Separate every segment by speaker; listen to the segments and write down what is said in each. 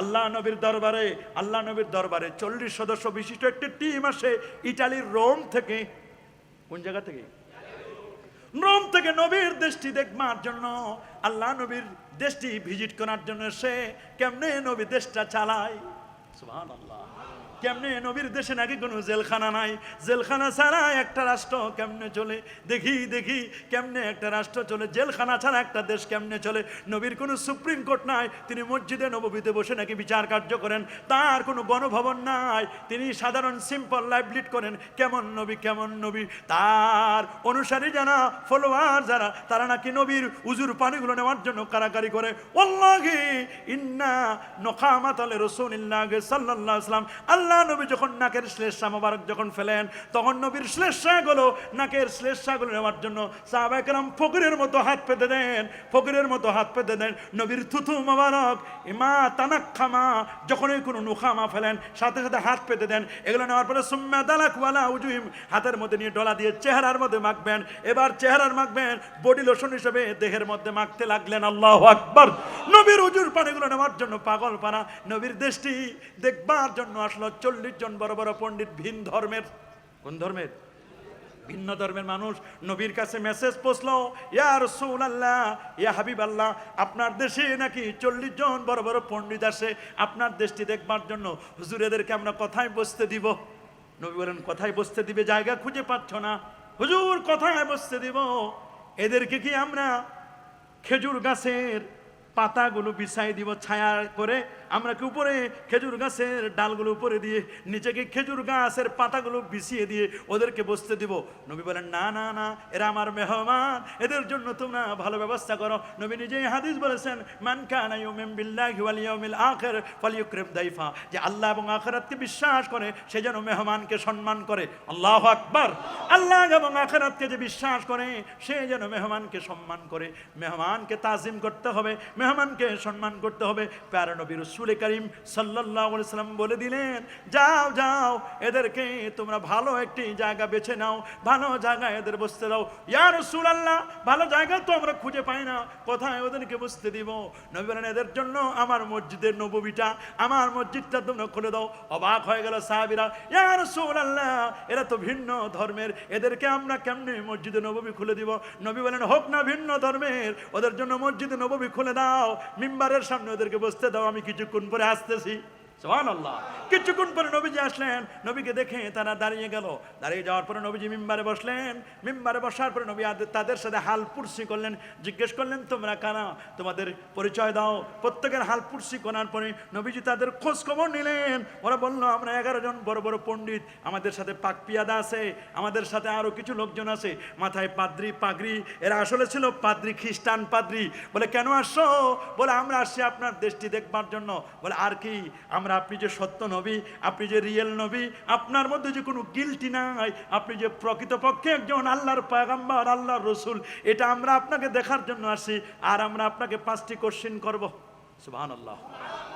Speaker 1: আল্লাহ নবীর দরবারে, আল্লাহ নবীর দরবারে চল্লিশ সদস্য বিশিষ্ট একটি টিম আসে ইটালির রোম থেকে। কোন জায়গা থেকে? রোম থেকে নবীর দেশটি দেখবার জন্য, আল্লাহ নবীর দেশটি ভিজিট করার জন্য সে কেমনে নবী দেশটা চালায়? সুহান আল্লাহ কেমনে নবীর দেশে নাকি কোনো জেলখানা নাই? জেলখানা ছাড়া একটা রাষ্ট্র কেমনে চলে? দেখি দেখি কেমনে একটা রাষ্ট্র চলে? জেলখানা ছাড়া একটা দেশ কেমনে চলে? নবীর কোনো সুপ্রিম কোর্ট নাই। তিনি মসজিদে নববীতে বসে নাকি বিচার কার্য করেন। তার কোনো গণভবন নাই। তিনি সাধারণ সিম্পল লাইফ লিড করেন। কেমন নবী কেমন নবী? তার অনুসারী যারা ফলোয়ার যারা, তারা নাকি নবীর উজুর পানিগুলো নেওয়ার জন্য কারাকারি করে। ইন্না নখামাত আলে রসুলিল্লাহ সাল্লাল্লাহু আলাইহি সাল্লাম আল্লাহ নবী যখন নাকের শ্লেষা মোবারক যখন ফেলেন, তখন নবীর শ্লেষাগুলো নাকের শ্লেষাগুলো নেওয়ার জন্য সাহাবায়ে কেরাম ফকিরের মতো হাত পেতে দেন, ফকিরের মতো হাত পেতে দেন। নবীর থুথু মোবারক, ইমা তানাক্ষামা যখনই কোনো নুখামা ফেলেন, সাথে সাথে হাত পেতে দেন। এগুলো নেওয়ার পরে সুম্মা দালাক ওয়ালা উজুহিম, হাতের মধ্যে নিয়ে ডলা দিয়ে চেহারার মধ্যে মাখবেন। এবার চেহারার মাখবেন, বডি লোশন হিসেবে দেহের মধ্যে মাখতে লাগলেন আল্লাহ আকবার। নবীর উজুর পানিগুলো নেওয়ার জন্য পাগল পানা নবীর দেশটি দেখবার জন্য আসলো চল্লিশ জন বড় বড় পণ্ডিত ভিন ধর্মের। কোন ধর্মের? ভিন্ন ধর্মের মানুষ। নবীর কাছে মেসেজ পৌঁছলো, ইয়া রসুল আল্লাহ ইয়া হাবিব আল্লাহ আপনার দেশে নাকি চল্লিশ জন বড় বড় পণ্ডিত আসে? আপনার দেশটি দেখবার জন্য হুজুর এদেরকে আমরা কথায় বসতে দিব। নবী বলেন, কথায় বসতে দিবে, জায়গা খুঁজে পাচ্ছ না। হুজুর, কথায় বসতে দিব। এদেরকে কি আমরা খেজুর গাছের পাতাগুলো বিছাই দিব ছায়া করে? আমরা কি উপরে খেজুর গাছের ডালগুলো উপরে দিয়ে নিচেকে খেজুর গাছের পাতাগুলো বিছিয়ে দিয়ে ওদেরকে বসতে দিব? নবী বলেন, না না না, এরা আমার মেহমান, এদের জন্য তোমরা ভালো ব্যবস্থা করো। নবী নিজেই হাদিস বলেছেন, মান কানা দাইফা। যে আল্লাহ এবং আখিরাতকে বিশ্বাস করে, সে যেন মেহমানকে সম্মান করে। আল্লাহু আকবার! আল্লাহ এবং আখিরাতকে যে বিশ্বাস করে, সে যেন মেহমানকে সম্মান করে। মেহমানকে তাজিম করতে হবে, মেহমানকে সম্মান করতে হবে। প্যারা নবী রসুল করিম আলাইহি সাল্লাম বলে দিলেন, যাও যাও, এদেরকে তোমরা ভালো একটি জায়গা বেছে নাও, ভালো জায়গায় এদের বসতে দাও। ইয়া রসুল আল্লাহ ভালো জায়গা তো আমরা খুঁজে পাই না, কোথায় ওদেরকে বসতে দিব? নবী বলেন, এদের জন্য আমার মসজিদের নববীটা, আমার মসজিদটা তোমরা খুলে দাও। অবাক হয়ে গেল সাহাবিরা, ইয়া রসুল আল্লাহ এরা তো ভিন্ন ধর্মের, এদেরকে আমরা কেমনে মসজিদে নববী খুলে দিব? নবী বলেন, হোক না, ভিন্ন ধর্মের, ওদের জন্য মসজিদে নববী খুলে দাও, মিম্বারের সামনে ওদেরকে বসতে দাও, আমি কিছুক্ষণ পরে আসতেছি কিছুক্ষণ পরে নবীজি আসলেন, নবীকে দেখে তারা দাঁড়িয়ে গেল। দাঁড়িয়ে যাওয়ার পরে নবীজি মিম্বারে বসলেন। মিম্বারে বসার পরে নবী তাদের সাথে হাল পুরসি করলেন। জিজ্ঞেস করলেন, তোমরা কারা? তোমাদের পরিচয় দাও। প্রত্যেকের হাল পুরসি করার পরে নবীজি তাদের খোঁজ খবর নিলেন। ওরা বলল, আমরা এগারো জন বড় বড় পণ্ডিত। আমাদের সাথে পাক পিয়াদা আছে। আমাদের সাথে আরও কিছু লোকজন আছে। মাথায় পাদ্রি, পাগড়ি। এরা আসলে ছিল পাদ্রি, খ্রিস্টান পাদ্রি। বলে, কেন আসছো? বলে, আমরা আসছি আপনার দেশটি দেখবার জন্য। বলে, আর কি? আমরা আপনি যে সত্য নবী, আপনি যে রিয়েল নবী, আপনার মধ্যে যে কোনো গিলটি নাই, আপনি যে প্রকৃতপক্ষে একজন আল্লাহর পায়গাম্বার, আল্লাহর রসুল, এটা আমরা আপনাকে দেখার জন্য আসি আর আমরা আপনাকে পাঁচটি কোশ্চিন করব। সুবাহ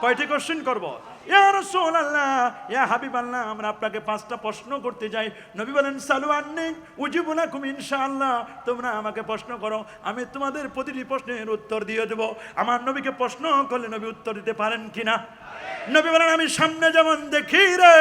Speaker 1: কয়টি কোশ্চিন করব? আমরা আপনাকে পাঁচটা প্রশ্ন করতে যাই। নবী বলেন, সালু আন্নি উজিবু লাকুম ইনশাআল্লাহ। তোমরা আমাকে প্রশ্ন করো, আমি তোমাদের প্রতিটি প্রশ্নের উত্তর দিয়ে দেব। আমার নবীকে প্রশ্ন করলে নবী উত্তর দিতে পারেন কিনা? নবী বলেন, আমি সামনে যেমন দেখি রে,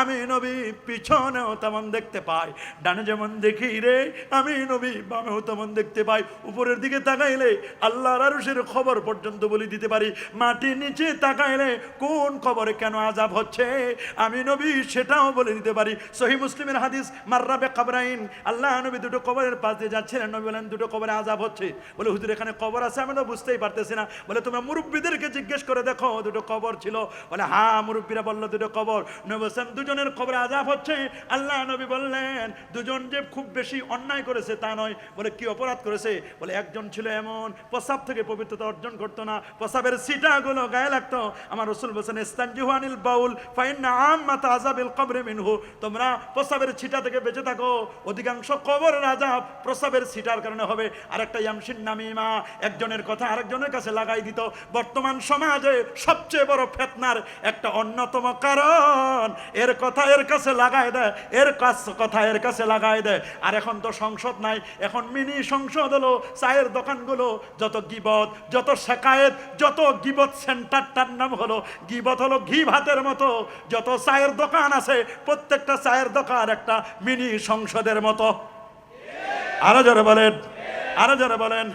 Speaker 1: আমি নবী পিছনেও তেমন দেখতে পাই। ডানে যেমন দেখি রে, আমি নবী বামেও তেমন দেখতে পাই। উপরের দিকে তাকাইলে আল্লাহর আরশের খবর পর্যন্ত বলে দিতে পারি। মাটির নিচে তাকাইলে কোন খবরে কেন আজাব হচ্ছে? আমি নবী সেটাও বলে দিতে পারি। সহি মুসলিমের হাদিস মার্রাবে কাবরাইন। আল্লাহ নবী দুটো কবরের পাশ দিয়ে যাচ্ছিলেন। নবী বলেন দুটো কবরে আজাব হচ্ছে। বলে, হুজুর, এখানে কবর আছে? আমি তো বুঝতেই পারতেছি না। বলে, তোমরা মুরব্বীদেরকে জিজ্ঞেস করে দেখো, দুটো কবর ছিল। বলে হ্যাঁ মুরব্বীরা বলল, দুটো কবর। নবী বলছেন, দুজনের কবরে আজাব হচ্ছে। আল্লাহ নবী বললেন, দুজন যে খুব বেশি অন্যায় করেছে তা নয়। বলে, কি অপরাধ করেছে? বলে, একজন ছিল এমন, প্রসাব থেকে পবিত্রতা অর্জন করতো না। প্রসাবের সিটাগুলো গায়ে লাগতো। আমার রসুল বলছেন ইস্তানজিহু আনিল বাউল, ফাইন্না আম্মাত আযাবিল কবরি মিনহু। তোমরা প্রসাবের ছিটা থেকে বেঁচে থাকো। অধিকাংশ কবরের আযাব প্রসাবের ছিটার কারণে হবে। আরেকটা ইয়ামশিন নামিমা, একজনের কথা আরেকজনের কাছে লাগাই দিত। বর্তমান সমাজে সবচেয়ে বড় ফেতনার একটা অন্যতম কারণ, এর কথা এর কাছে লাগাই দেয় এর কাছ কথা এর কাছে লাগাই দেয় আর এখন তো সংসদ নাই, এখন মিনি সংসদ হলো, চায়ের দোকানগুলো, যত গিবত, যত শেকায়েত যত গিবত সেন্টারটার নাম হলো গিবত হলো ঘি ভাতের মতো, যত চায়ের দোকান আছে, প্রত্যেকটা চায়ের দোকান একটা মিনি সংসদের মতো। আরও জোরে বলেন, আরও জোরে বলেন,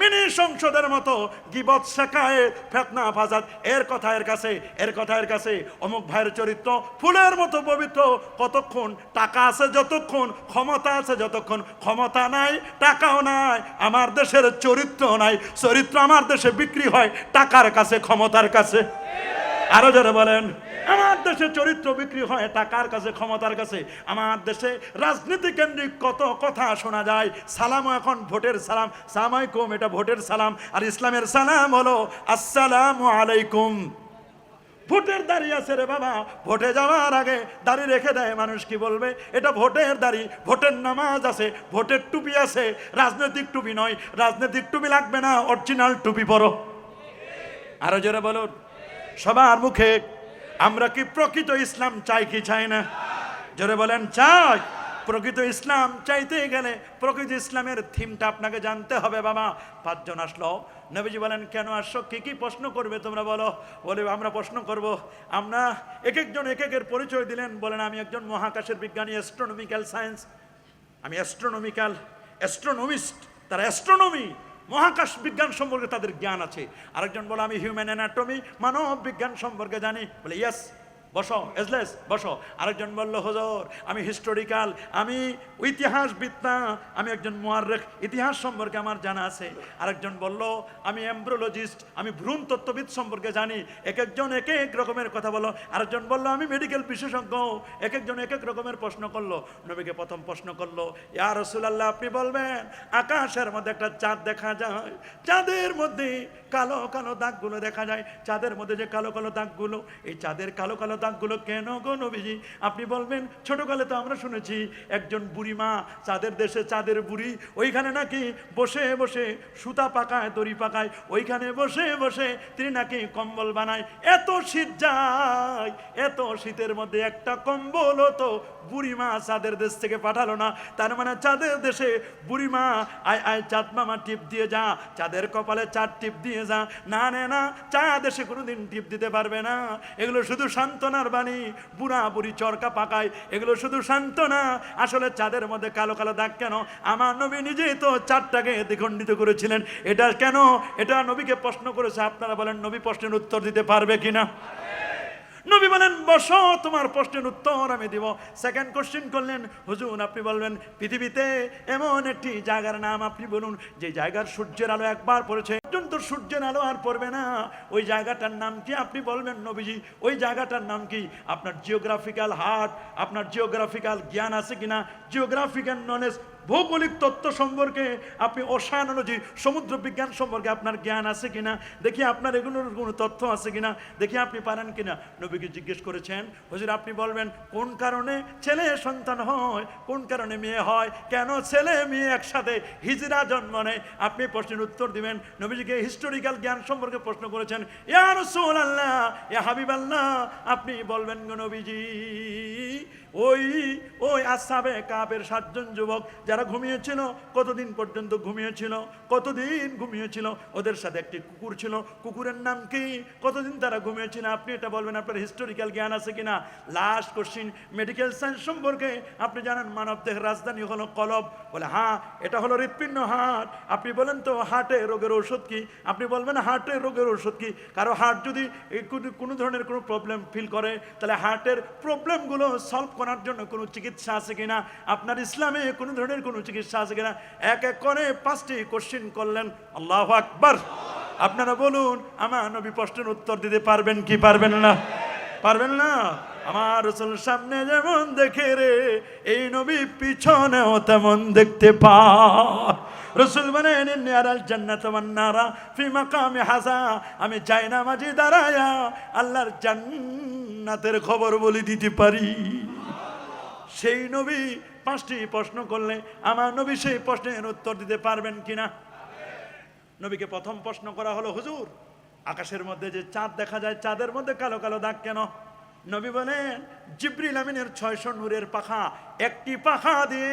Speaker 1: মিনি সংসদের মতো, গিবত শেখায় ফেতনা ফাসাদ। এর কথা এর কাছে, এর কথা এর কাছে, অমুক ভাইয়ের চরিত্র ফুলের মতো পবিত্র, কতক্ষণ টাকা আছে যতক্ষণ, ক্ষমতা আছে যতক্ষণ, ক্ষমতা নাই, টাকাও নাই, আমার দেশের চরিত্র নাই, চরিত্র আমার দেশে বিক্রি হয় টাকার কাছে, ক্ষমতার কাছে। আরও যারা বলেন, আমার দেশে চরিত্র বিক্রি হয় টাকার কাছে, ক্ষমতার কাছে। আমার দেশে রাজনীতি কেন্দ্রিক কত কথা শোনা যায়। সালাম এখন ভোটের সালাম সালামাইকুম এটা ভোটের সালাম, আর ইসলামের সালাম হলো, আসসালাম আলাইকুম। ভোটের দাড়ি আছে রে বাবা, ভোটে যাওয়ার আগে দাড়ি রেখে দেয়, মানুষ কি বলবে? এটা ভোটের দাড়ি, ভোটের নামাজ আছে, ভোটের টুপি আছে, রাজনৈতিক টুপি নয়, রাজনৈতিক টুপি লাগবে না অরিজিনাল টুপি পরো। আরও জোরে বলুন। সবার মুখে, আমরা কি প্রকৃত ইসলাম চাই কি চাই না? জোরে বলেন, চাই। প্রকৃত ইসলাম চাইতে গেলে প্রকৃত ইসলামের থিমটা আপনাকে জানতে হবে, বাবা। পাঁচজন আসলো। নবীজি বলেন, কেন আসছো? কি কি প্রশ্ন করবে তোমরা বলো? বলে, আমরা প্রশ্ন করব। আমরা এক একজন এক একের পরিচয় দিলেন। বলেন, আমি একজন মহাকাশের বিজ্ঞানী অ্যাস্ট্রোনমিক্যাল সায়েন্স আমি অ্যাস্ট্রোনমিক্যাল অ্যাস্ট্রোনমিস্ট তারা অ্যাস্ট্রোনমি মহাকাশ বিজ্ঞান সম্পর্কে তাদের জ্ঞান আছে। আরেকজন বলে, আমি হিউম্যান অ্যানাটমি মানব বিজ্ঞান সম্পর্কে জানি। বলে ইয়েস বসো, এজলেস, বসো। আরেকজন বলল, হজর, আমি হিস্টোরিক্যাল আমি ইতিহাসবিদ না আমি একজন মোয়ারেখ ইতিহাস সম্পর্কে আমার জানা আছে। আরেকজন বলল, আমি এমব্রোলজিস্ট, আমি ভ্রূণ তত্ত্ববিদ সম্পর্কে জানি। এক একজন এক এক রকমের কথা বলো আরেকজন বলল, আমি মেডিকেল বিশেষজ্ঞ। এক একজন এক এক রকমের প্রশ্ন করল। নবীকে প্রথম প্রশ্ন করল, ইয়া রসুলাল্লাহ, আপনি বলবেন, আকাশের মধ্যে একটা চাঁদ দেখা যায়? চাঁদের মধ্যে কালো কালো দাগগুলো দেখা যায়? চাঁদের মধ্যে যে কালো কালো দাগগুলো, এই চাঁদের কালো কালো দাগগুলো কেন গো নবীজি? আপনি বলবেন, ছোটকালে তো আমরা শুনেছি একজন বুড়িমা চাঁদের দেশে চাঁদের বুড়ি, ওইখানে নাকি বসে বসে সুতা পাকায়, দড়ি পাকায়, ওইখানে বসে বসে তিনি নাকি কম্বল বানায়। এত শীত যায়, এত শীতের মধ্যে একটা কম্বল তো বুড়িমা চাঁদের দেশ থেকে পাঠালো না। তার মানে চাঁদের দেশে বুড়িমা, আয় আয়, চাঁদ মামা টিপ দিয়ে যা, চাঁদের কপালে চার টিপ দিয়ে যা। না, নে চাঁদ দেশে কোনোদিন টিপ দিতে পারবে না। এগুলো শুধু সান্ত্বনার বাণী, বুড়া বুড়ি চরকা পাকায়, এগুলো শুধু সান্ত্বনা। আসলে চাঁদের মধ্যে কালো কালো দাগ কেন? আমার নবী নিজেই তো চারটাকে দ্বিখণ্ডিত করেছিলেন। এটা কেন? এটা নবীকে প্রশ্ন করেছে, আপনারা বলেন, নবী প্রশ্নের উত্তর দিতে পারবে কিনা? নবী বলেন, বসো, তোমার প্রশ্নের উত্তর আমি দিব। সেকেন্ড কোশ্চেন করলেন, হুজুর, আপনি বলবেন, পৃথিবীতে এমন একটি জায়গার নাম আপনি বলুন, যে জায়গার সূর্যের আলো একবার পড়েছে, পর্যন্ত সূর্যের আলো আর পড়বে না। ওই জায়গাটার নাম কি আপনি বলবেন, নবীজি? ওই জায়গাটার নাম কি? আপনার জিওগ্রাফিক্যাল হার্ট আপনার জিওগ্রাফিক্যাল জ্ঞান আছে কিনা? জিওগ্রাফিক্যাল নলেজ ভৌগোলিক তত্ত্ব সম্পর্কে আপনি ওশানোলজি সমুদ্র বিজ্ঞান সম্পর্কে আপনার জ্ঞান আছে কিনা? দেখি আপনার এগুলোর কোনো তথ্য আছে কিনা? দেখি আপনি পারেন কিনা? নবীকে জিজ্ঞেস করেছেন, হুজুর, আপনি বলবেন, কোন কারণে ছেলে সন্তান হয়, কোন কারণে মেয়ে হয়, কেন ছেলে মেয়ে একসাথে হিজরা জন্ম নেয়? আপনি প্রশ্নের উত্তর দিবেন। নবীজিকে হিস্টোরিক্যাল জ্ঞান সম্পর্কে প্রশ্ন করেছেন, ইয়া রসুল আল্লাহ ইয়া হাবিব আল্লাহ আপনি বলবেন গো নবীজি ওই ওই আসাবে কাপের সাতজন যুবক যারা ঘুমিয়েছিল, কতদিন পর্যন্ত ঘুমিয়েছিল, কতদিন ঘুমিয়েছিল? ওদের সাথে একটি কুকুর ছিল। কুকুরের নাম কি? কতদিন তারা ঘুমিয়েছিল? আপনি এটা বলবেন, আপনার হিস্টোরিক্যাল জ্ঞান আছে কিনা? লাস্ট কোশ্চিন মেডিকেল সায়েন্স সম্পর্কে আপনি জানেন, মানব দেহের রাজধানী হলো কলব। বলে হ্যাঁ এটা হলো হৃৎপিণ্ড হার্ট। আপনি বলেন তো, হার্টে রোগের ঔষধ কি? আপনি বলবেন হার্টের রোগের ঔষধ কি? কারও হার্ট যদি কোনো- ধরনের কোনো প্রবলেম ফিল করে, তাহলে হার্টের প্রবলেমগুলো সলভ করার জন্য কোনো চিকিৎসা আছে কিনা? আপনার ইসলামে কোনো ধরনের কোনো চিকিৎসা আছে কিনা? এক এক করে পাঁচটি কোশ্চিন করলেন। আল্লাহ আকবার। আপনারা বলুন, আমার নবী প্রশ্নের উত্তর দিতে পারবেন কি পারবেন না? পারবেন না? আমার রসুল সামনে যেমন দেখে রে, এই নবী পিছনেও তেমন দেখতে পা। রসুল বলেন নিয়ারাল জান্নাত নারা, ফি মাকামে হাসা আমি চাই না মাঝে দাঁড়ায়া, আল্লাহর জান্নাতের খবর বলে দিতে পারি। সেই নবী পাঁচটি প্রশ্ন করলে আমার নবী সেই প্রশ্নের উত্তর দিতে পারবেন কিনা? নবীকে প্রথম প্রশ্ন করা হলো, হুজুর, আকাশের মধ্যে যে চাঁদ দেখা যায়, চাঁদের মধ্যে কালো কালো দাগ কেন? নবী বলেন, জিব্রিল আমিনের ছয়শো নূরের পাখা, একটি পাখা দিয়ে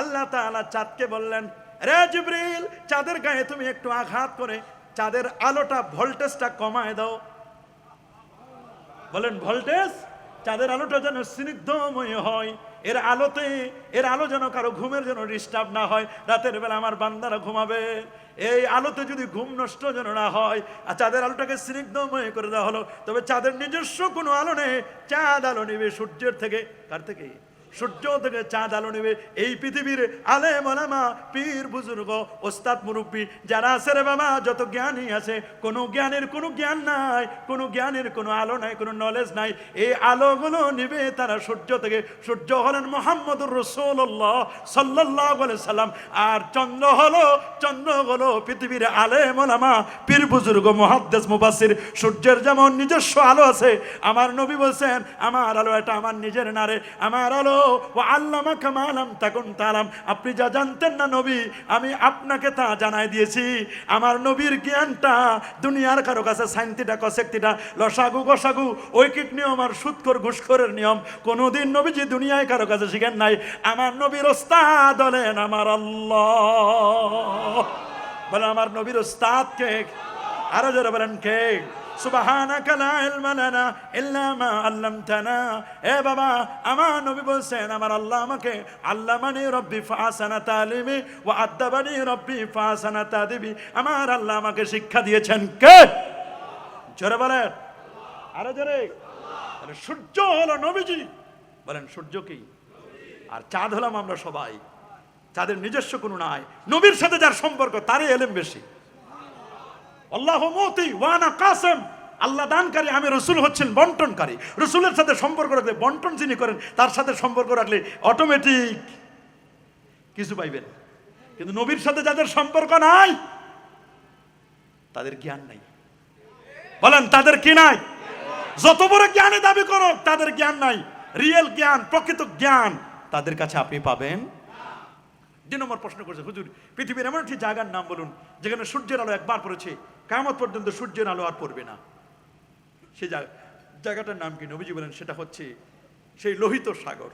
Speaker 1: আল্লাহ তাআলা চাঁদকে বললেন, রে জিব্রিল, চাঁদের গায়ে তুমি একটু আঘাত করে, চাঁদের আলোটা ভোল্টেজটা কমায় দাও। বলেন, ভোল্টেজ? চাঁদের আলোটা যেন স্নিগ্ধময় হয় এর আলোতে, এর আলো যেন কারও ঘুমের যেন ডিস্টার্ব না হয়, রাতের বেলা আমার বান্দারা ঘুমাবে। এই আলোতে যদি ঘুম নষ্ট যেন না হয়, আর চাঁদের আলোটাকে স্নিগ্ধময় করে দেওয়া হলো, তবে চাঁদের নিজস্ব কোনো আলো নেই। চাঁদ আলো নেবে সূর্যের থেকে। কার থেকে? সূর্য থেকে চাঁদ আলো নেবে এই পৃথিবীর আলে মলামা পীর, বুজুর্গ, ওস্তাদ, মুরব্বী যারা আছে রে বাবা, যত জ্ঞানী আছে, কোনো জ্ঞানের কোনো জ্ঞান নাই, কোনো জ্ঞানের কোনো আলো নাই, কোনো নলেজ নাই। এই আলোগুলো নিবে তারা সূর্য থেকে সূর্য হলেন মোহাম্মদুর রসুল্লাহ সাল্লাহ সাল্লাম। আর চন্দ্র হলো চন্দ্র হলো পৃথিবীর আলে মলামা পীর, বুজুর্গ মহাদ্দেশ মুবাসির সূর্যের যেমন নিজস্ব আলো আছে, আমার নবী বলছেন, আমার আলো এটা আমার নিজের নারে, আমার আলো ও আল্লামা কামালাম তখন তালাম আপনি যা জানতেন না নবী, আমি আপনাকে তা জানাই দিয়েছি। আমার নবীর জ্ঞানটা দুনিয়ার কারও কাছে সাইন্তিটা কসেক্তিটা, লসাগু গসাগু, ঐকিক নিয়ম আর সুৎকর ঘুষখোরের নিয়ম, কোনোদিন নবীজি দুনিয়ায় কারও কাছে শিখেন নাই। আমার নবীর ওস্তাদ হলেন আমার আল্লাহ। বলে আমার নবীর ওস্তাদ কে? আরও জোরে বলেন, কে? সুবহানাক লা ইলমা লানা ইল্লা মা আল্লামতানা। এ বাবা, আমার নবী বলছেন, আমার আল্লাহ আমাকে আল্লামানি রব্বি ফাসানা তালিমি ওয়া আদাবানি রব্বি ফাসানা তাদিবি। আমার আল্লাহ আমাকে শিক্ষা দিয়েছেন কে? জোরে বলেন। আরও জোরে। বলে সূর্য হলো নবীজি। বলেন, সূর্য কি? আর চাঁদ হলাম আমরা সবাই। চাঁদের নিজস্ব কোনো নাই। নবীর সাথে যার সম্পর্ক, তারই এলেম বেশি। আল্লাহ মতি ওয়ানা কাসেম। আল্লাহ দানকারী, আমি রসুল হচ্ছেন বন্টনকারী। রসুলের সাথে সম্পর্ক রাখলে, বন্টন যিনি করেন, তার সাথে সম্পর্ক রাখলে অটোমেটিক কিছু পাইবেন কিন্তু নবীর সাথে যাদের সম্পর্ক নাই, তাদের জ্ঞান নাই। বলেন, তাদের কি নাই? যত বড় জ্ঞানে দাবি করো তাদের জ্ঞান নাই। রিয়েল জ্ঞান, প্রকৃত জ্ঞান, তাদের কাছে আপনি পাবেন দুই নম্বর প্রশ্ন করছে, হুজুর, পৃথিবীর এমন একটি জায়গার নাম বলুন, যেখানে সূর্যের আলো একবার পড়েছে কামত পর্যন্ত সূর্যের আলো আর পড়বে না। জায়গা- জায়গাটার নাম কি নবীজি বলেন? সেটা হচ্ছে সেই লোহিত সাগর।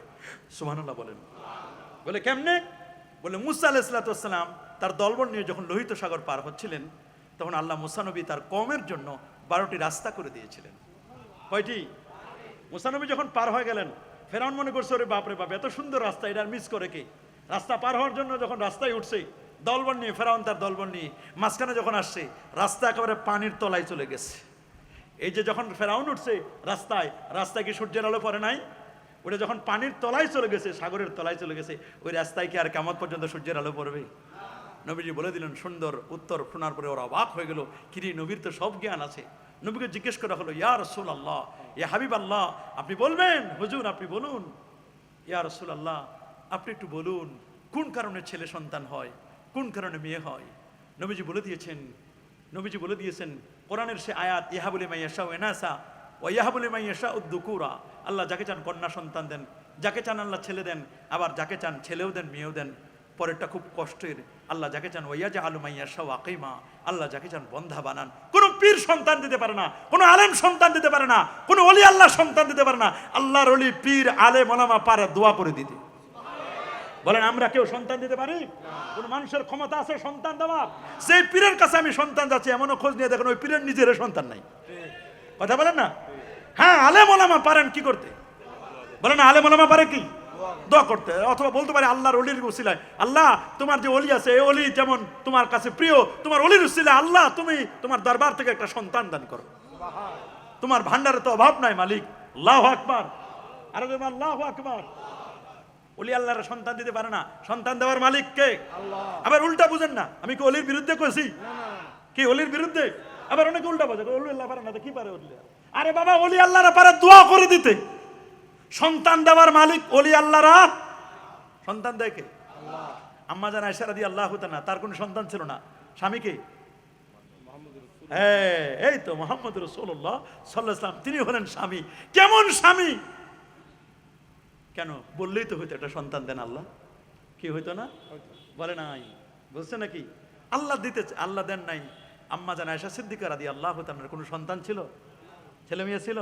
Speaker 1: সুবহানাল্লাহ বলেন। বলে কেমনে? বলে মুসা আলাইসালাম তার দলবল নিয়ে যখন লোহিত সাগর পার হচ্ছিলেন, তখন আল্লাহ মুসানবী তার কমের জন্য বারোটি রাস্তা করে দিয়েছিলেন। কয়টি? মুসানবী যখন পার হয়ে গেলেন, ফেরাউন মনে করছে, ওরে বাপরে বাপ, এত সুন্দর রাস্তা, এটা মিস করে কি? রাস্তা পার হওয়ার জন্য যখন রাস্তায় উঠছে দলবল নিয়ে ফেরাউন তার দলবল নিয়ে মাঝখানে যখন আসছে, রাস্তা একেবারে পানির তলায় চলে গেছে। এই যে যখন ফেরাউন উঠছে রাস্তায় রাস্তায় কি সূর্যের আলো পড়ে নাই? ওটা যখন পানির তলায় চলে গেছে, সাগরের তলায় চলে গেছে, ওই রাস্তায় কি আর কেমন পর্যন্ত সূর্যের আলো পড়বে? নবীজি বলে দিলেন, সুন্দর উত্তর শোনার পরে ওরা অবাক হয়ে গেল কিরে নবীর তো সব জ্ঞান আছে। নবীকে জিজ্ঞেস করা হলো, ইয়া রসুল আল্লাহ ইয়া হাবিব আল্লাহ আপনি বলবেন? হুজুর, আপনি বলুন। ইয়া রসুল আল্লাহ আপনি একটু বলুন, কোন কারণে ছেলে সন্তান হয়? কোন কারণে মেয়ে হয়? নবীজি বলে দিয়েছেন, নবীজি বলে দিয়েছেন, কোরআনের সে আয়াত ইহা বলে মাইয়াশা ও এনাসা ও ইহা বলে মাইয়াশা উদ্দুকুরা আল্লাহ যাকে চান কন্যা সন্তান দেন, যাকে চান আল্লাহ ছেলে দেন, আবার যাকে চান ছেলেও দেন, মেয়েও দেন, পরেরটা খুব কষ্টের। আল্লাহ যাকে চান ওইয়া যে আলু মাইয়া শাহ আকিমা। আল্লাহ যাকে চান বন্ধা বানান। কোনো পীর সন্তান দিতে পারে না, কোনো আলেম সন্তান দিতে পারে না, কোনো অলি আল্লাহ সন্তান দিতে পারে না। আল্লাহর অলি পীর, আলেম, ওলামা পারে, দোয়া করে দিতে। বলেন, আমরা কেউ সন্তান দিতে পারি? কোন মানুষের ক্ষমতা আছে সন্তান দেওয়ার সেই পীরের কাছে আমি সন্তান যাচ্ছি, এমনও খোঁজ নিয়ে দেখেন, ওই পীরের নিজের সন্তান নাই। কথা বলেন না? হ্যাঁ আলেম ওলামা পারেন কি করতে? বলেন, আলেম ওলামা পারে কি? দোয়া করতে। অথবা বলতে পারে, আল্লাহর অলির উসিলায়। আল্লাহ, তোমার যে অলি আছে, এই অলি যেমন তোমার কাছে প্রিয়, তোমার অলির উসিলায়, আল্লাহ, তুমি তোমার দরবার থেকে একটা সন্তান দান করো। তোমার ভান্ডারে তো অভাব নাই, মালিক। আল্লাহ আকবার। আরে, আল্লাহ আকবার। অলি আল্লাহর সন্তান দিতে পারে না। সন্তান দেওয়ার মালিক কে আবার উল্টা বুঝেন না। আমি কি অলির বিরুদ্ধে কইছি? কি অলির বিরুদ্ধে? আবার অনেকে উল্টা বোঝে অলি আল্লাহ পারে না কি পারে অলি আরে বাবা অলি আল্লাহরা পারে দোয়া করে দিতে। সন্তান দেওয়ার মালিক অলি আল্লাহরা। সন্তান দেখে আম্মা জান আয়সা রাদি আল্লাহ না তার কোনো সন্তান ছিল না। স্বামীকে হ্যাঁ এই তো মোহাম্মদ রসোল্লাহ সাল্লাহাম তিনি হলেন স্বামী। কেমন স্বামী? কেন? বললেই তো হইতো একটা সন্তান দেন আল্লাহ। কি হইতো না? বলে নাই। বলছে নাকি? আল্লাহ দিতে আল্লাহ দেন নাই। আম্মা জান আয়সা সিদ্দিকার আদি আল্লাহ তার কোনো সন্তান ছিল? ছেলে মেয়ে ছিল?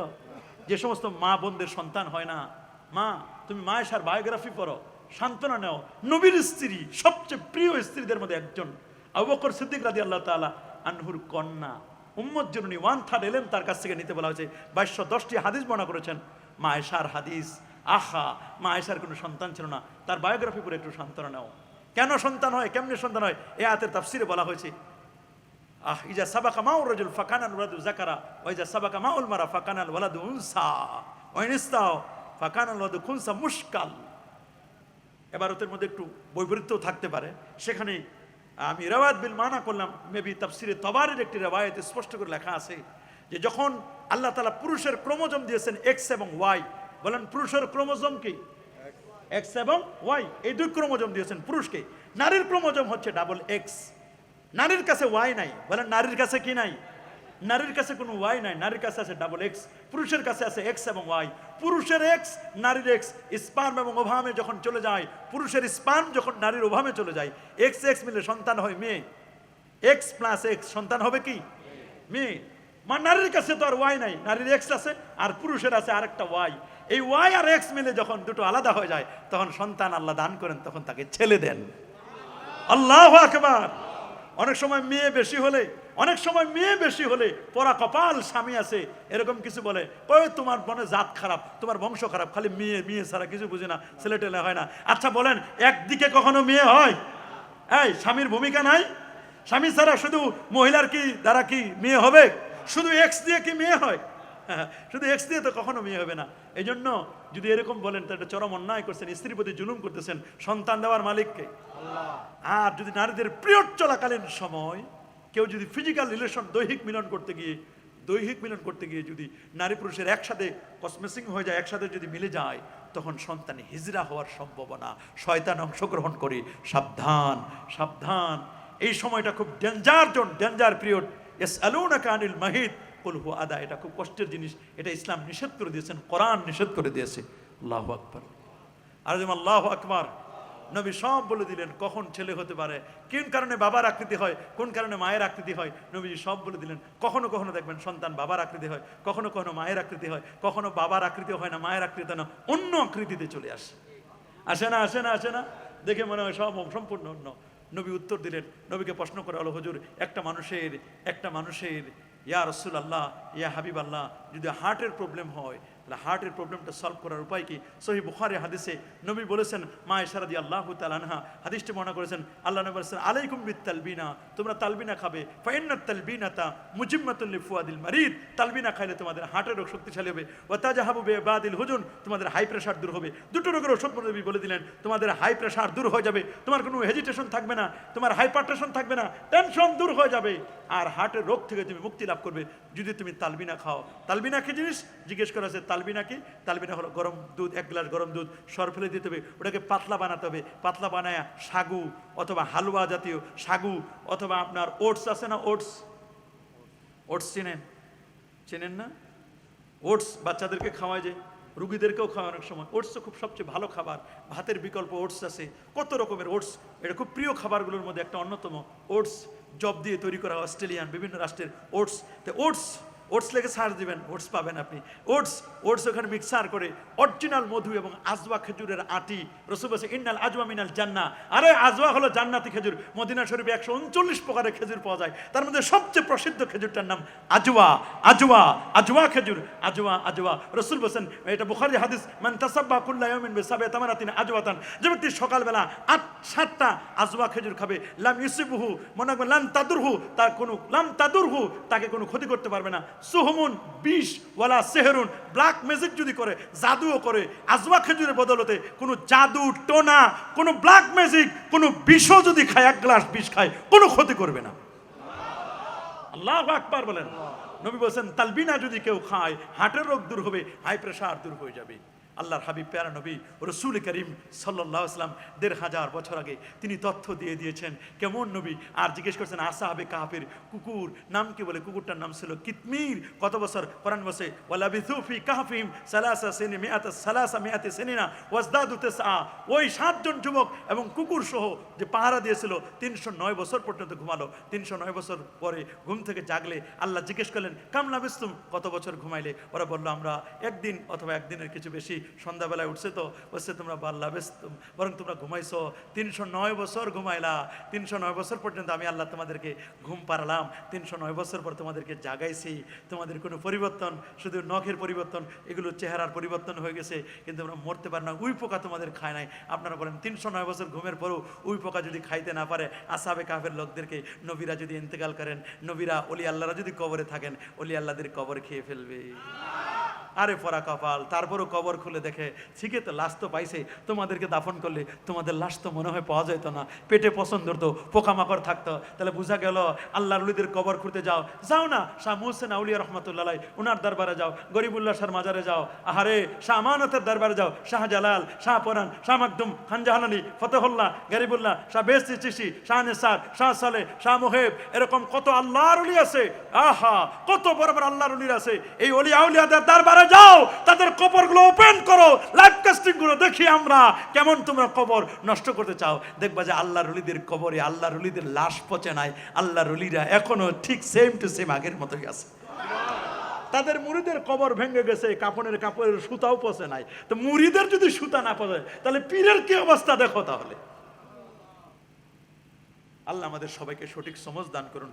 Speaker 1: যে সমস্ত মা বোনদের সন্তান হয় না। মা তুমি মা এসার বায়োগ্রাফি পড়ো সান্ত্বনা নেও। নবীর স্ত্রী সবচেয়ে প্রিয় স্ত্রীদের মধ্যে একজন। আবু বকর সিদ্দিক রাদি আল্লাহ তাআলা আনহুর কন্যা। উম্মত জননী ওয়ান থার্ড এলেন তার কাছ থেকে নিতে বলা হয়েছে। বাইশশো দশটি হাদিস বর্ণনা করেছেন। মা এশার হাদিস আহা, মা এশার কোনো সন্তান ছিল না। তার বায়োগ্রাফি করে একটু সান্ত্বনা নেও। কেন সন্তান হয়, কেমনে সন্তান হয়? এ আয়াতের তাফসিরে বলা হয়েছে, আহ, ইজা সাবাকা মাউর রাজুল ফাকানাল ওয়ালাদু জাকারা ওয়া ইজা সাবাকা মাউল মারা ফাকানাল ওয়ালাদু উনসা ইনস্তাও ফাকানাল ওয়ালাদু খুনসা মুশকাল। এবার ওদের মধ্যে একটু বৈপরীত্যও থাকতে পারে। সেখানে আমি রেওয়ায়ত বিল মানা করলাম, মেবি তাফসিরে তবারের একটি রেওয়ায়তে স্পষ্ট করে লেখা আছে যে, যখন আল্লাহ তালা পুরুষের ক্রোমোজম দিয়েছেন এক্স এবং ওয়াই বলেন, পুরুষের ক্রোমোজম কি? এক্স এবং ওয়াই এই দুই ক্রোমোজম দিয়েছেন পুরুষকে। নারীর ক্রোমোজম হচ্ছে ডাবল এক্স নারীর কাছে ওয়াই নাই। বলেন, নারীর কাছে কি নাই? নারীর কাছে কোনো ওয়াই নাই, নারীর কাছে আছে ডাবল এক্স পুরুষের কাছে আছে এক্স এবং ওয়াই পুরুষের এক্স নারীর এক্স স্পার্ম এবং ওভামে যখন চলে যায়, পুরুষের স্পার্ম যখন নারীর ওভামে চলে যায় এক্স এক্স মিলে সন্তান হয় মেয়ে। এক্স প্লাস এক্স সন্তান হবে কি? মেয়ে। মা, নারীর কাছে তো আর ওয়াই নাই। নারীর এক্স আছে, আর পুরুষের আছে আরেকটা ওয়াই এই ওয়াই আর এক্স মিলে যখন দুটো আলাদা হয়ে যায়, তখন সন্তান আল্লাহ দান করেন, তখন তাকে ছেলে দেন। আল্লাহ আকবার! অনেক সময় মেয়ে বেশি হলে, অনেক সময় মেয়ে বেশি হলে পরা কপাল স্বামী আছে, এরকম কিছু বলে, ওই তোমার মনে জাত খারাপ, তোমার বংশ খারাপ, খালি মেয়ে মেয়ে ছাড়া কিছু বুঝে না, ছেলে টেলে হয় না। আচ্ছা বলেন, একদিকে কখনো মেয়ে হয়? এই, স্বামীর ভূমিকা নাই? স্বামী ছাড়া শুধু মহিলার কি, দ্বারা কি মেয়ে হবে? শুধু এক্স দিয়ে কি মেয়ে হয়? শুধু এক্স দিয়ে তো কখনো মেয়ে হবে না। এই জন্য যদি এরকম বলেন তো এটা চরম অন্যায় করছেন স্ত্রীর প্রতি জুলুম করতেছেন সন্তান দেওয়ার মালিককে। আর যদি নারীদের পিরিয়ড চলাকালীন সময় কেউ যদি ফিজিক্যাল রিলেশন দৈহিক মিলন করতে গিয়ে দৈহিক মিলন করতে গিয়ে যদি নারী পুরুষের একসাথে কসমেসিং হয়ে যায় একসাথে যদি মিলে যায় তখন সন্তান হিজরা হওয়ার সম্ভাবনা শয়তান অংশগ্রহণ করে সাবধান সাবধান। এই সময়টা খুব ডেঞ্জার জোন ডেঞ্জার পিরিয়ড এস আলুনা কানিল মাহিদ কলহু আদা, এটা খুব কষ্টের জিনিস। এটা ইসলাম নিষেধ করে দিয়েছেন, কোরআন নিষেধ করে দিয়েছে। আল্লাহ আকবর। আর যেমন আল্লাহ আকবর, নবী সব বলে দিলেন, কখন ছেলে হতে পারে, কোন কারণে বাবার আকৃতি হয়, কোন কারণে মায়ের আকৃতি হয়, নবীজি সব বলে দিলেন, কখনো কখনো দেখবেন সন্তান বাবার আকৃতি হয়, কখনো কখনো মায়ের আকৃতি হয়, কখনো বাবার আকৃতি হয় না, মায়ের আকৃতি না, অন্য আকৃতিতে চলে আসে। আসে না আসে না আসে না? দেখে মনে হয় সব সম্পূর্ণ অন্য। নবী উত্তর দিলেন, নবীকে প্রশ্ন করা, হলো হুজুর, একটা মানুষের একটা মানুষের ইয়া রসুল আল্লাহ ইয়া হাবিব আল্লাহ যদি হার্টের প্রবলেম হয় তাহলে হার্টের প্রবলেমটা সলভ করার উপায় কি? সহি বুখারি হাদিসে নবী বলেছেন, মা ইশারাদি আল্লাহ তালানহা হাদিসটি মনে করেছেন, আল্লাহ নবী বলেছেন, আলাইকুম বিত তালবিনা তোমরা তালবিনা খাবে। ফাইন্নাত তালবিনাতা মুজিম্মাতুল্লি ফুয়াদিল মারিদ। তালবিনা খাইলে তোমাদের হার্টের রোগ শক্তিশালী হবে। ও তাজাহাবু বে বাদিল হুজুন। তোমাদের হাই প্রেশার দূর হবে। দুটো রোগের ওষুধ নবী বলে দিলেন, তোমাদের হাই প্রেশার দূর হয়ে যাবে। তোমার কোনো হেজিটেশন থাকবে না। তোমার হাইপারটেশন থাকবে না। টেনশন দূর হয়ে যাবে। আর হার্টের রোগ থেকে তুমি মুক্তি লাভ করবে। যদি তুমি তালবিনা খাও। তালবিনা কি জিনিস? জিজ্ঞেস করা আছে তালবিনা কি তালবিনা হলো গরম দুধ, এক গ্লাস গরম দুধ, সর ফেলে দিতে হবে, ওটাকে পাতলা বানাতে হবে, পাতলা বানায় সাগু অথবা হালুয়া জাতীয় সাগু অথবা আপনার ওটস আছে না ওটস? ওটস চেনেন? চেনেন না? ওটস বাচ্চাদেরকে খাওয়ায় যায় রুগীদেরকেও খাওয়া অনেক সময়। ওটস তো খুব সবচেয়ে ভালো খাবার। ভাতের বিকল্প ওটস আছে। কত রকমের ওটস। এটা খুব প্রিয় খাবারগুলোর মধ্যে একটা অন্যতম। ওটস জব দিয়ে তৈরি করা অস্ট্রেলিয়ান, বিভিন্ন রাষ্ট্রের ওটস। তো ওটস ওটস লেগে সার দিবেন ওটস পাবেন আপনি। ওটস ওটস ওখানে মিক্সার করে অরিজিনাল মধু এবং আজওয়া খেজুরের আটি। রসুল বলছে, ইন্নাল আজওয়া মিনাল জান্না। আরে, আজওয়া হলো জান্নাতি খেজুর। মদিনা শরীফে একশো উনচল্লিশ প্রকারের খেজুর পাওয়া যায়। তার মধ্যে সবচেয়ে প্রসিদ্ধ খেজুরটার নাম আজওয়া। আজওয়া আজওয়া খেজুর। Ajwa Ajwa. রসুল বলছেন, এটা বুখারি হাদিস, মান তাসাব্বা কুল্লা ইয়ামিন বিসাবে তামারাতিন আজওয়াতান। যে ব্যক্তি সকালবেলা আট সাতটা আজওয়া খেজুর খাবে, লাম ইউসিবহু, মনে রাখবেন, লাম তাদুরহু, তার কোনো, লাম তাদুরহু তাকে কোনো ক্ষতি করতে পারবে না। সুহমুন, বিষ ওয়ালা সেহরুন ব্ল্যাক ম্যাজিক যদি করে, জাদুও করে আজওয়া খেজুরের বদলতে কোনো জাদু, টোনা, কোনো ব্ল্যাক ম্যাজিক কোনো বিষও যদি খায়, এক গ্লাস বিষ খায়, কোনো ক্ষতি করবে না। আল্লাহ আকবার বলেন। নবী বলছেন, তালবিনা যদি কেউ খায়, হার্টের রোগ দূর হবে হাই প্রেশার দূর হয়ে যাবে। আল্লাহর হাবিব, প্যারা নবী, রসুল করিম সাল্লাহ আসলাম দেড় হাজার বছর আগে তিনি তথ্য দিয়ে দিয়েছেন, কেমন নবী? আর জিজ্ঞেস করছেন আসা হবে কাহাফের কুকুর? নাম কি বলে? কুকুরটার নাম ছিল কিতমির। কত বছর? কোরআন বসে সালাসা সালাসা মেয়াতে সেনিনা ওয়াজদাদুতে ওই সাতজন যুবক এবং কুকুর সহ যে পাহারা দিয়েছিল, তিনশো নয় বছর পর্যন্ত ঘুমালো। তিনশো নয় বছর পরে ঘুম থেকে জাগলে আল্লাহ জিজ্ঞেস করলেন কামলা বিস্তুম কত বছর ঘুমাইলে? ওরা বলল, আমরা একদিন অথবা একদিনের কিছু বেশি সন্ধ্যাবেলায় উঠছে তো, বলছে, তোমরা বাল্লা বেস্তুম বরং তোমরা ঘুমাইছো। তিনশো নয় বছর ঘুমাইলা। তিনশো নয় বছর পর্যন্ত আমি আল্লাহ তোমাদেরকে ঘুম পারালাম তিনশো নয় বছর পর তোমাদেরকে জাগাইছি। তোমাদের কোনো পরিবর্তন, শুধু নখের পরিবর্তন, এগুলো চেহারার পরিবর্তন হয়ে গেছে, কিন্তু আমরা মরতে পারি না। উই পোকা তোমাদের খায় নাই। আপনারা বলেন, তিনশো নয় বছর ঘুমের পরও উই পোকা যদি খাইতে না পারে, আসাবে কাফের লোকদেরকে। নবীরা যদি ইন্তেকাল করেন, নবীরা অলি আল্লাহরা যদি কবরে থাকেন অলি আল্লাহদের কবর খেয়ে ফেলবে। আরে পরা কপাল, তারপরও কবর খুলে দেখে ঠিকই তো লাশ তো পাইছে, তোমাদেরকে দাফন করলে তোমাদের লাশ তো মনে হয় পাওয়া যেত না, পেটে পছন্দ হতো পোকামাকড় থাকতো। তাহলে বোঝা গেল, আল্লাহর উলিদের কবর খুঁড়তে যাও। যাও না, শাহ মুহসেন আউলিয়া রহমতুল্লাহ ওনার দরবারে যাও, গরিবুল্লাহ শাহর মাজারে যাও। আহারে, শাহ আমানতের দরবারে যাও, শাহ জালাল, শাহ পরান, শাহ মাকদুম, খান জাহান আলী ফতেহুল্লাহ, গরিবুল্লাহ, শাহ বেস্তি চিশি, শাহ নেসার, শাহ সালে, শাহ মোহেব, এরকম কত আল্লাহর উলি আছে। আহা, কত বড় বড় আল্লাহর উলির আছে। এই অলি আউলিয়াদের দরবারে যাও, তাদের কবরগুলো ওপেন করো। লাইভ কাস্টিংগুলো দেখি আমরা, কেমন তোমরা কবর নষ্ট করতে চাও। দেখবা যে আল্লাহর উলিদের কবরে আল্লাহর উলিদের লাশ পচে নাই, আল্লাহর উলিরা এখনও ঠিক সেম টু সেম আগের মতোই আছে। তাদের মুড়িদের কবর ভেঙে গেছে কাপড়ের কাপড়ের সুতাও পচে নাই। তো মুড়িদের যদি সুতা না পচে, তাহলে পীরের কি অবস্থা দেখো তাহলে? আল্লাহ আমাদের সবাইকে সঠিক সমজ দান করুন।